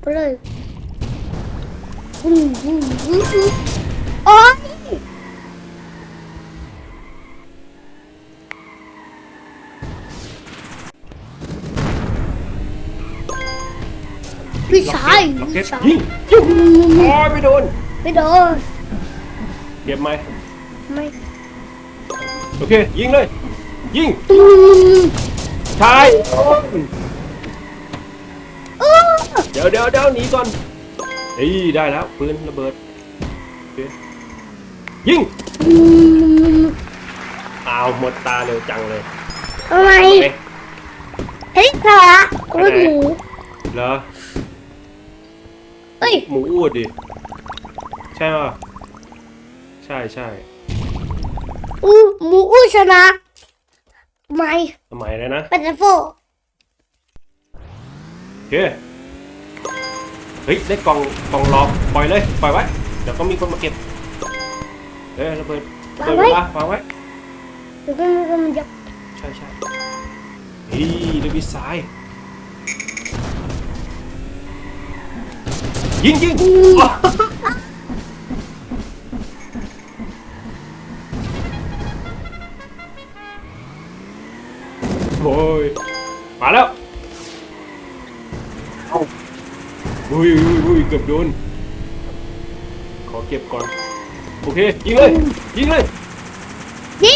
ไปเลยอืมอืมอืมอืมโอ๊ยพี่ชายล็อกเก็พี่ตชายยิงยิงโอ้ยไม่โดน ไม่โดนเก็บไหมไม่โอเค ยิงเลย ยิงอืมชายอ้อ เดี๋ยวเดี๋ยวเดี๋ยวหนีก่อนเฮ้ยได้แล้วปืนระเบิดโอเคยิงอืมอ้าวหมดตาเร็วจังเลยทำไมเอ๊ะเฮ้ยพระโอ้ยหมูเหรอเอ้ยหมูอูดดิ ใช่ป่ะใช่ใช่อู้หมูอู้ชนะไม่สมัยเลยนะเป็นโฟโอเคเฮ้ยได้กล่องกล่องหลอกปล่อยเลยปล่อยไว้เดี๋ยวก็มีคนมาเก็บเอ้ยระเบิดระเบิดเวลาวางไว้เดี๋ยวก็มันก็มันจะใช่ใช่เฮ้ยเดวิดซ้ายยิงยิงอ๋อโอ้ยมาแล้ว อุ้ยอุ้ยอุ้ยเกือบโดน ขอเก็บก่อน โอเค ยิงเลย ยิงเลยนี่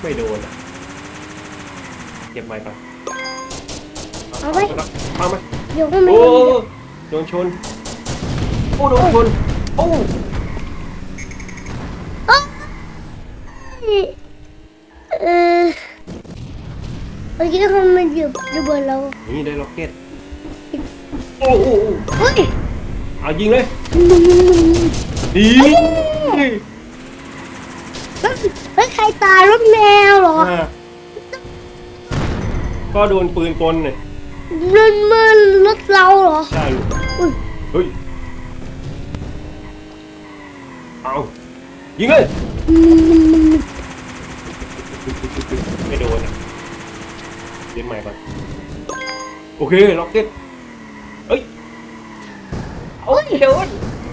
ไม่โดนอะเก็บไม้ไปเอาไว้เอาไหมเดี๋ยวก็มันโอ้โดนชน โอ้โดนชน โอ้เอ้ยเออเมื่อกี้เขามันหยุดระบิดเรา นี่ได้ล็อกเก็ต โอ้โอ้โอ้เฮ้ยเอายิงเลยมึงมึงมึงดีเฮ้ยเฮ้ยใครตายรถแมวเหรออ่าก็โดนปืนกลเนี่ยรถมันรถเราเหรอใช่ลูกอุ้ยเฮ้ย เอายิงเลยมึงมึงมึงไม่โดนอะเล่นใหม่ก่อน โอเค ล็อกเก็ตเอ้ย โอ้ยโดน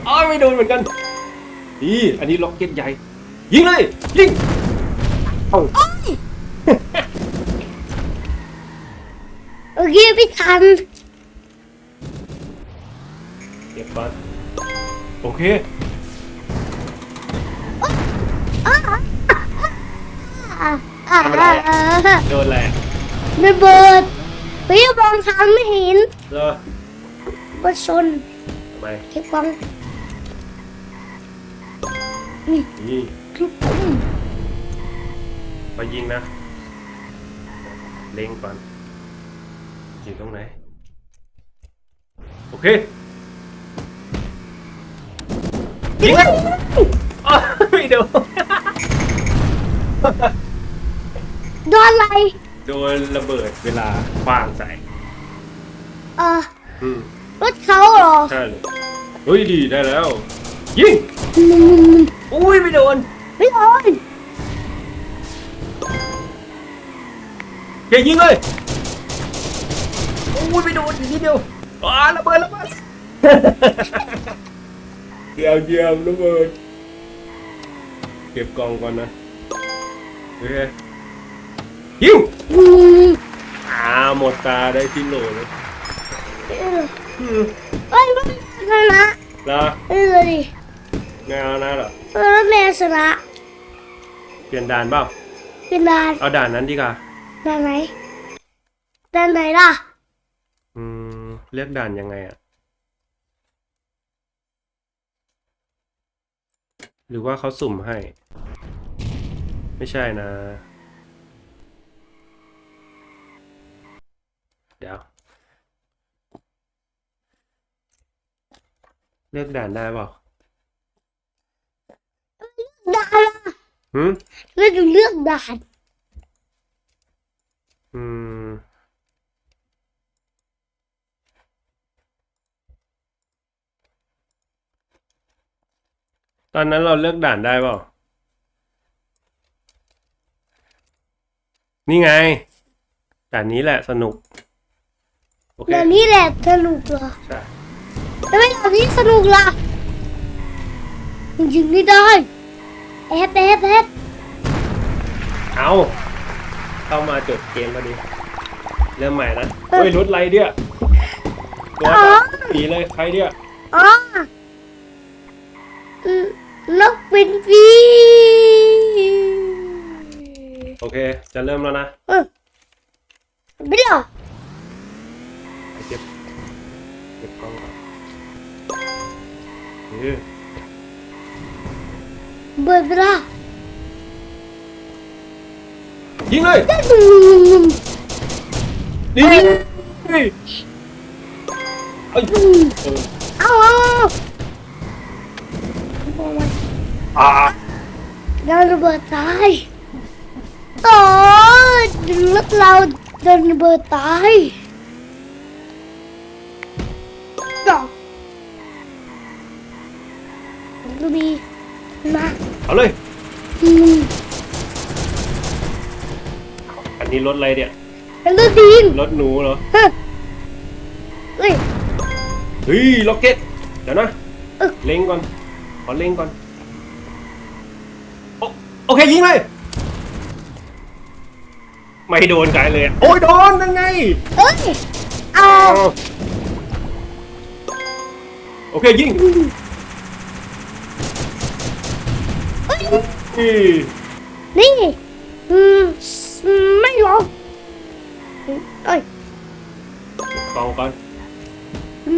อ้าวไม่โดนเหมือนกันนี่อันนี้ล็อกเก็ตใหญ่ ยิงเลย ยิงเอาเมื่อกี้พี่ทันเก็บก่อนโอเคอ่าอ่าอ่าทำอะไรอะโดนแหละระเบิดเฮ้ยมองทางไม่เห็นเหรอว่าชนทำ ไมเก็บกล้องนี่นี่ทุกคนมายิงนะ เล็งก่อนอยู่ตรงไหน โอเคยิงเลยอ้าวไม่โดนโดนอะไร โดนระเบิดเวลาคว้างใส่ เออ อืม รถเขาเหรอใช่เลยเฮ้ยดีได้แล้ว ยิงอืมอุ้ยไม่โดนไม่โดนเฮ้ยยิงเลยอุ้ยไม่โดนอีกนิดเดียวอ้าระเบิดระเบิดเยี่ยมเยี่ยมระเบิดเก็บกล่องก่อนนะโอเคยิงอืมอ่าหมดตาได้ที่โหลเลย เอออืมเอ้ยรถชนะแล้วเออเลยดิงานนะเหรอเออรถแมวชนะเปลี่ยนด่านเปล่าเป็นด่านเอาด่านนั้นดีกว่าด่านไหนด่านไหนล่ะอืมเลือกด่านยังไงอะหรือว่าเขาสุ่มให้ ไม่ใช่นะ เดี๋ยว เลือกด่านได้เปล่าด่านล่ะหืมเราจะเลือกด่านอืม ตอนนั้นเราเลือกด่านได้เปล่านี่ไง ด่านนี้แหละสนุก โอเคด่านนี้แหละสนุกเหรอ ใช่ แล้วไม่แบบนี้สนุกล่ะยิงไม่ได้แอบแอบแอบเอาเข้ามาจบเกมพอดี เริ่มใหม่นะเฮ้ยรถอะไรเนี่ยรถอะหนีเลยใครเนี่ยอ๋ออืมนกเป็นฟีโอเค จะเริ่มแล้วนะเออไม่ได้หรอไปเก็บเก็บกล้องก่อนเออเบิดเวลายิงเลยได้หนุ่มนี่นี่เอ้ยเอ้ยเออเอาเอาเอาอ่าโดนระเบิดตายโอ้ยรถเราโดนระเบิดตาย เอาเลยอืมอันนี้รถอะไรเนี่ยแล้วก็ดีนรถหนูเหรอฮะเฮ้ย เฮ้ยล็อกเก็ต เดี๋ยวนะ เออ เล็งก่อน ขอเล็งก่อน โอโอเคยิงเลย ไม่โดนไกลเลยโอ้ยโดนยังไง เอ้ยเอา โอเคยิง เฮ้ ยนี่นี่ อืม ไม่หรอกเอ้ยกองก่อน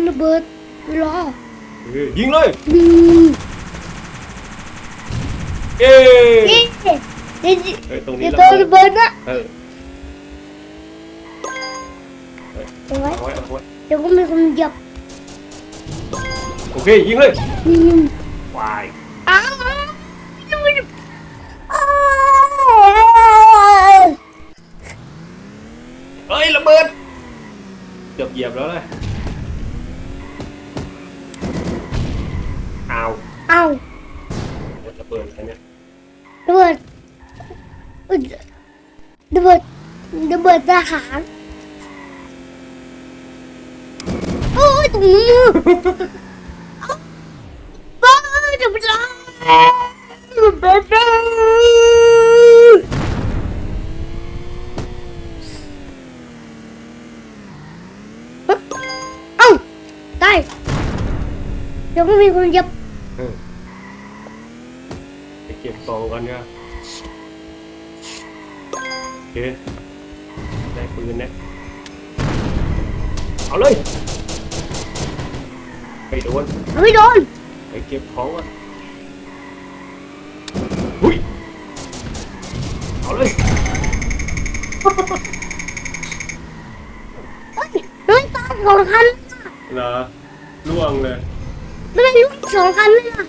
ระเบิดรอเออยิงเลยอืมเย้นี่เดี๋ยวเฮ้ยตรงเดี๋นี้ยวระโดนเบิระดเบิดนะเออเอาไว้เอาไว้เอาไว้เดี๋ยวก็มีคนเหยับโอเคยิงเลยอืมวาย อ้าวอ้าว เฮ้ยระเบิด เกือบเหยียบแล้วเลยอ้าวอ้าวระเบิดอะไรเนี่ยระเบิดอุ๊ยระเบิดระเบิดทหาร สองคันเหรอล่วงเลยไม่ได้ลูกสองคันเลยอะ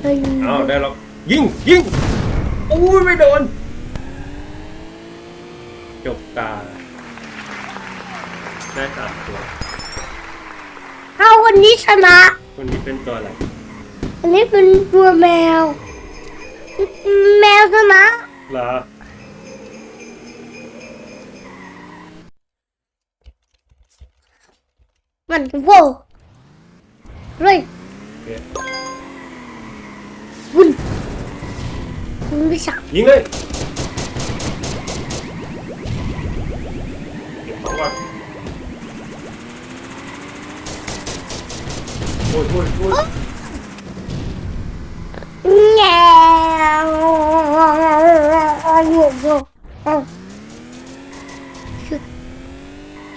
เฮ้ยเอาได้แล้วยิงยิงโอ้ยไม่โดน จบตา ได้สามตัว เอาวันนี้ชนะ คนนี้เป็นตัวอะไร อันนี้เป็นตัวแมว แมวชนะเหรอ มันโว้เฮ้ยโอเควุ้นวุ้นไม่สัก ยิงเลยเก็บของก่อนโอ้ยโอ้ยโอ้ย แง่โยโย่เอายึด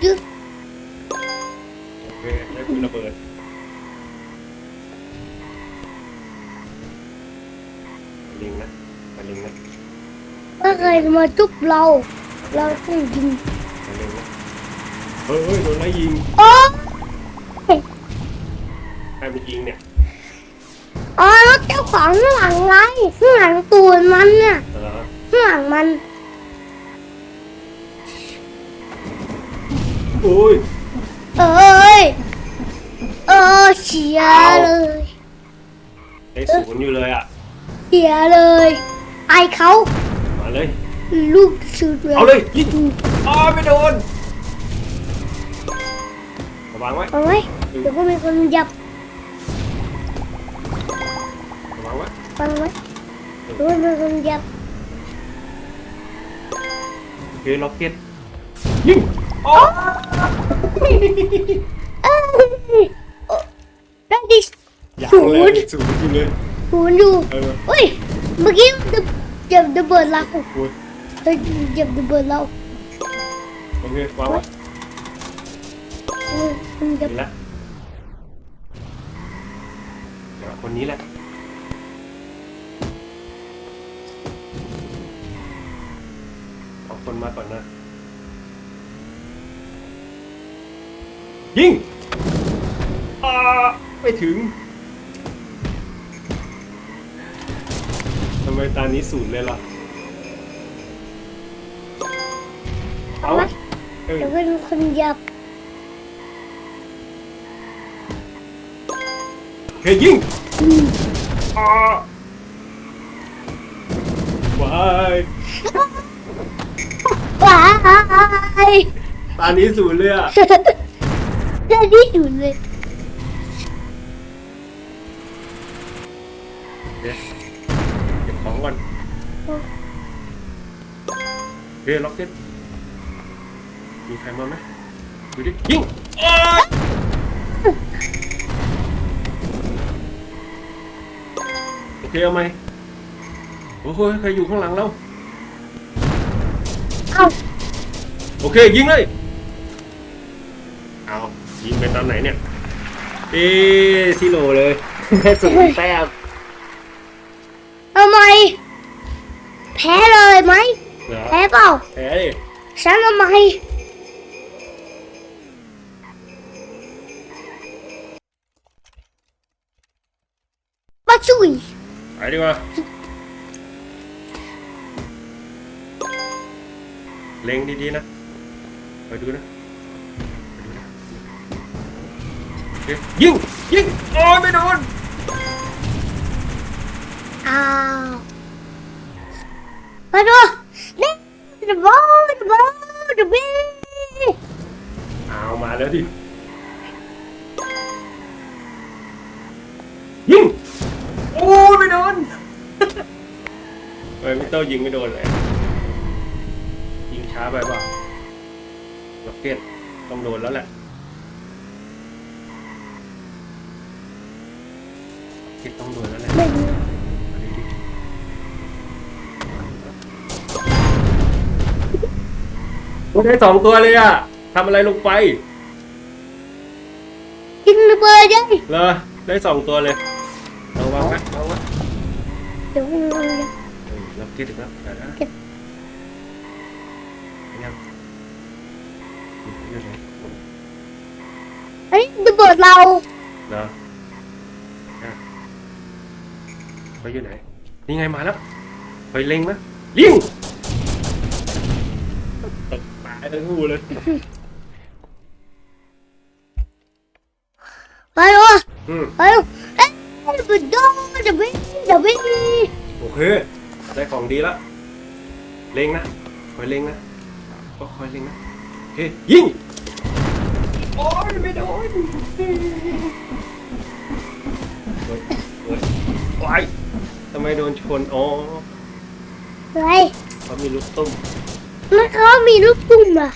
ยึด โอเคได้ปืนระเบิดลิงนะมาลิงนะ ถ้าใครมาจุบเรา เราต้องยิงเฮ้ยเฮ้ยโดนไล่ยิงโอ้ใครไปยิงเนี่ยอ๋อแล้วเจ้าของข้างหลังไงข้างหลังตูนมันน่ะเหรอข้างหลังมันโอ้ยเอ้ยเออเสียเลยได้ศูนย์อยู่เลยอะ เสียเลยไอเขามาเลย ลูกสุดเลยเอาเลยยิงอ๋อไม่โดนระวังไว้เอาไว้โเดี๋ยวก็มีคนยับระวังไว้ฟังไว้เดี๋ยวก็มีคนยับโอเคล็อกเก็ตยิงโอ้เอ้ยโอ้ได้ดิยังศูเลยนย์ศูนย์อยู่เลยศูนย์อยู่เออเฮ้ยเมื่อกี้จะจะระเบิดเราโอ้ย เฮ้ยจะระเบิดเราโอเควางไว้เออมันจะเห็นแล้วเดี๋ยวคนนี้แหละเอาคนมาก่อนนะยิงอ่าไม่ถึงทำไมตานี้ศูนย์เลยล่ะ เอาเออเดี๋ยวก็มีคนยับเฮ้ยยิงอ่าว้ายว้ายตานี้ศูนย์เลยอะได้ที่อยู่เลยเดี๋ยวเก็บของก่อนเฮ้ยล็อกเก็ต มีใครมาไหมดูดิยิงอ้าวโอเคเอาไหมโอ้โหใครอยู่ข้างหลังเราเอ้าโอเคยิงเลย เอายิงไปตอนไหนเนี่ยเอ๊ะซิโลเลยแค่สูงแต้มทำไมแพ้เลยไหมเหรอแพ้เปล่าแพ้ดิ ฉันทำไมมาช่วยไปดีกว่าเล็งดีๆนะไปดูนะไปดูนะยิงยิงโอ้ยไม่โดน ยมิเตอร์ยิงไม่โดนเลย ยิงช้าไปเปล่าล็อกเก็ตต้องโดนแล้วแหละล็อกเก็ตต้องโดนแล้วแหละไม่มาดิดิโอ้ยได้สองตัวเลยอะทำอะไรลงไปกินระเบิดยังเหรอได้สองตัวเลยเอาวางไว้วางไว้เดี๋ยวมันยังเฮ้ ยล็อกเก็ตอีกแล้วเดี๋ยวนะเก็บยังอยู่ไหนเฮ้ยระเบิดเราเหรออะไปอยู่ไหน นี่ไงมาแล้วไปเล็งนะยิงตกตายทั้งคู่เลยไปดูอืมไปดูเอ๊ะเดบอลเดบีเดบีโอเค ได้ของดีละเล็งนะคอยเล็งนะก็คอยเล็งนะโอเคยิงโอ้ยไม่โดนเฮ้ยเฮ้ยว้ยทำไมโดนชนอ๋ออะไรเขามีลูกตุ้มแล้วเขามีลูกปุ่มอะ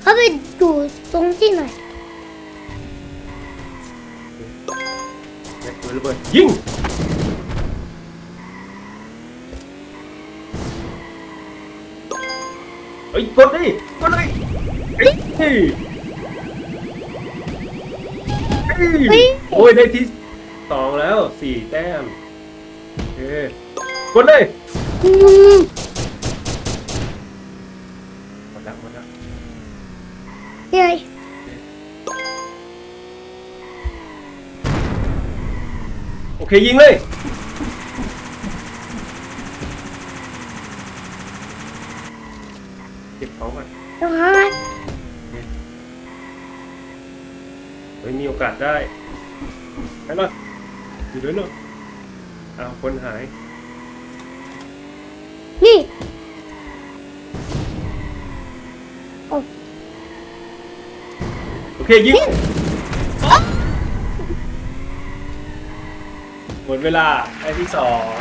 เขาไปอยู่ตรงที่ไหนเก็บปืนระเบิดยิง เฮ้ยกดดิกดเลยเอ้ยเฮ้ยเฮ้ยโอ้ยได้ที่สองแล้วสี่แต้มโอเคกดเลยอืมหมดแล้วหมดแล้วยังไงโอเคยิงเลย ได้ไปล่ะอยู่ด้วยเนาะอ้าวคนหาย นี่โอเคยิงหมดเวลาไอ้ที่สอง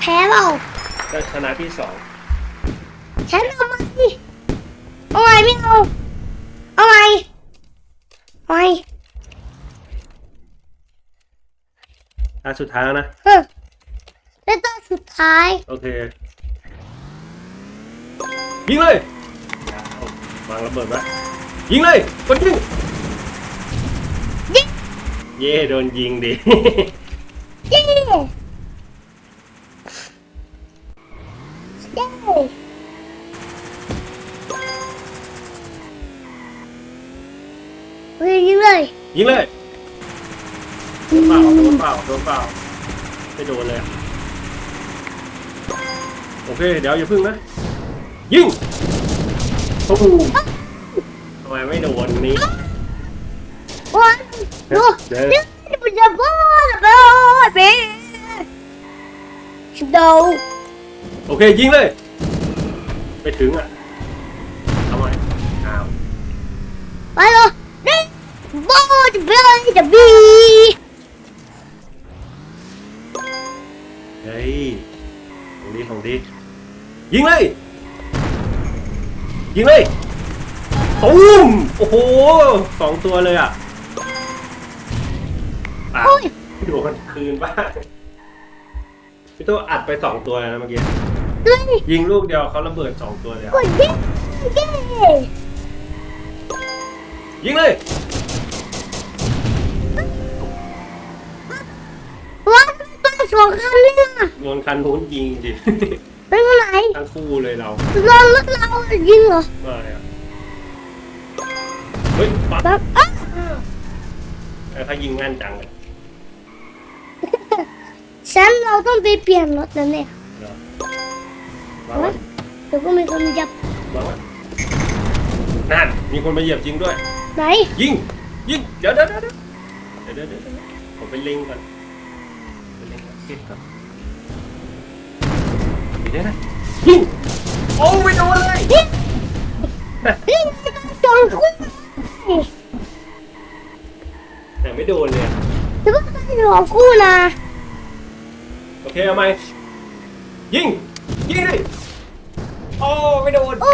แพ้เราจะชนะที่สองฉันเอาไหมเอาไหมไม่เอาเอาไหมเอาไหม ตาสุดท้ายแล้วนะเฮ้ยแล้วตอนสุดท้ายโอเค ยิงเลยวางระเบิดไว้ยิงเลยกดยิง ยิงเย่โดนยิงดิ เย้เย้เฮ้ยยิงเลย ยิงเลย โดนเปล่าโดนเปล่าโดนเปล่าไม่โดนเลยอะโอเค เดี๋ยวอย่าพึ่งนะ ยิงโอ้โหทำไมไม่โดนนี้ วันดูเดี๋ยวนี่มันจะบ้าหรอเปล่าเบ๊ชิดาวโอเค ยิงเลย ไปถึงอะทำไมอ้าวไปเลยนี่บ้าจะเบ๊จะบี ดีของดี ยิงเลย ยิงเลยตูมโอ้โหสองตัวเลยอะป่าโอ้ยโดนคืนบ้างพี่ตัวอัดไปสองตัวแล้วนะเมื่อกี้ด้วยยิงลูกเดียวเขาระเบิดสองตัวเลยอะกดยิงเย้ยิงเลย สองคันเนี่ยโดนคันนู้นยิงจริงเป็นคนไหนทั้งคู่เลยเราลองรถเรายิงเหรอไม่อะเฮ้ยปักแบบอะเขายิงแม่นจังเลยฉันเราต้องไปเปลี่ยนรถแล้วเนี่ยเหรอวางไว้เดี๋ยวก็มีคนยับวางไว้นั่นมีคนมาเหยียบจริงด้วย ไหน ยิงยิงเดี๋ยวเดี๋ยวเดี๋ยวเดี๋ยวเดี๋ยวเดี๋ยวเดี๋ยวผมไปเล็งก่อนไปเล็งก่อนเก็บก่อนไปได้นะยิงโอ้ไม่โดนเลยนี่นี่จงคู่แต่ไม่โดนเลยอะจะต้องไปหลอกคู่นะโอเคเอาไหมยิงยิงดิโอ้ไม่โดนโอ้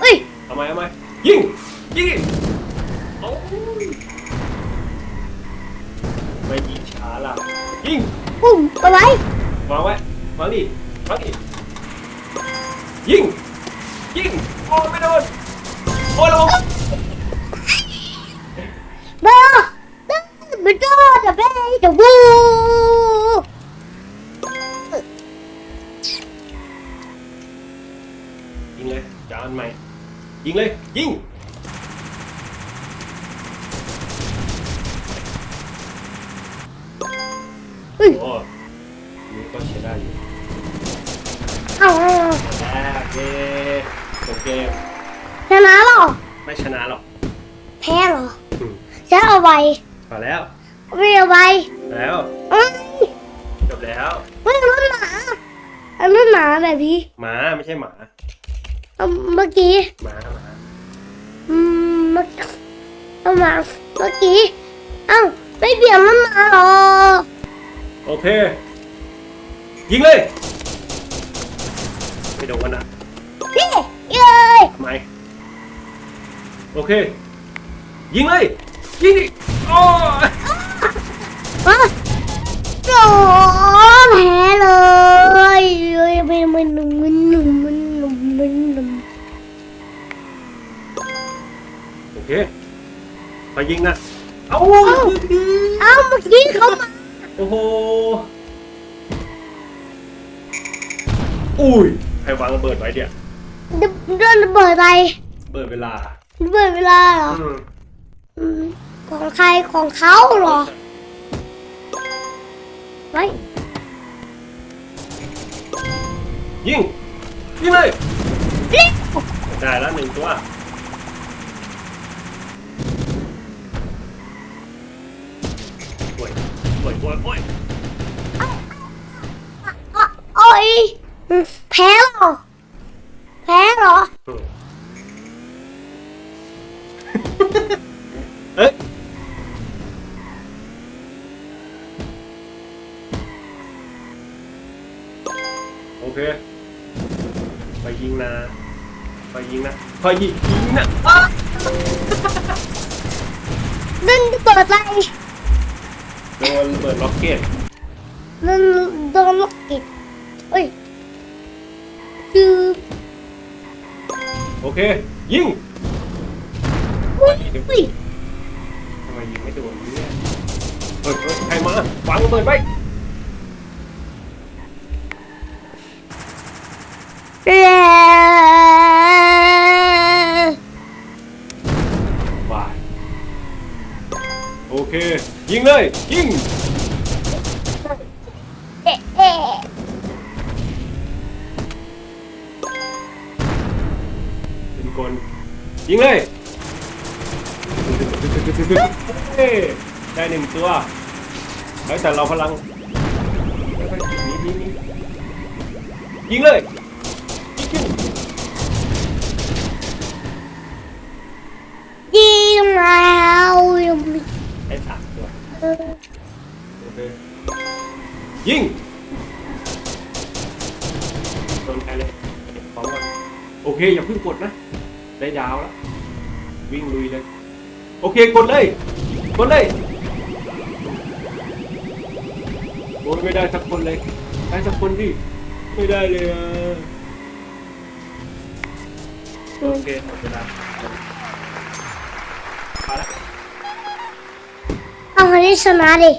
เอ้ยเอาไหมเอาไหมยิงยิงดิโอ้ยไม่ยิงช้าละ ยิงปุ่มเอาไว้วางไว้วางดิวางดิยิง ยิงโอ้ไม่โดนโอ้ระวังเบลเบลจะเบลจะวูยิงเลยจะเอาอันใหม่ ยิงเลย ยิง ชนะหรอ ไม่ชนะหรอกแพ้เหรออืมฉันเอาไว้พอแล้วไม่เอาไว้แล้วเอ้ยจบแล้วไม่เอารถหมาเอารถหมาแบบนี้หมาไม่ใช่หมาเอาเมื่อกี้ หมาหมาอืมเมื่อเอาหมาเมื่อกี้ เอ้าไม่เบี่ยงรถหมาหรอโอเค ยิงเลยไม่โดนนะเย้เย้ยทำไม โอเค ยิงเลย ยิงดิโอ้อะโอ้แพ้เลยเอ้ยไม่มันหนุ่มมันหนุ่มมันหนุ่มมันหนุ่มโอเคไปยิงนะ เอาเอ้าเมื่อกี้เขามาโอ้โห อุ้ย ใครวางระเบิดไว้เดี๋ยวโดนระเบิดไป เบิดเวลาระ เบิดเวลาเหรออืมอืมของใครของเขาเหรอไว้ยิงยิงเลยเร็วได้แล้วหนึ่งตัวโอ้ยโอ้ยโอ้ยโอ้ยอะโอ้ยอืมแพ้เหรอแพ้เหรอ อืม เอ๊ะโอเค ไปยิงนะ ไปยิงนะ ไปยิงยิงนะนั่นเปิดอะไรโดนเปิดล็อกเก็ตนั่นโดนล็อกเก็ตเอ้ยคือโอเค ยิง อุ้ เฮ้ยเฮ้ยใครมาวางระเบิดไว้เอ่อวายโอเค ยิงเลย ยิงเอ๊ะเอ๊ะเป็นกลยิงเลยเฮ้ย ได้หนึ่งตัวแล้วแต่เราพลังยิงเลยยิงแล้วยังไม่ได้สามตัวโอเคยิงโดนใครเลยเก็บของก่อนโอเคอย่าเพิ่งกดนะ ได้ดาวแล้ววิ่งลุยเลย โอเคกดเลย กดเลย โอ้ยไม่ได้สักคนเลยได้สักคนดิไม่ได้เลยอะโอเคหมดเวลามาแล้วเอาคนที่ชนะดิ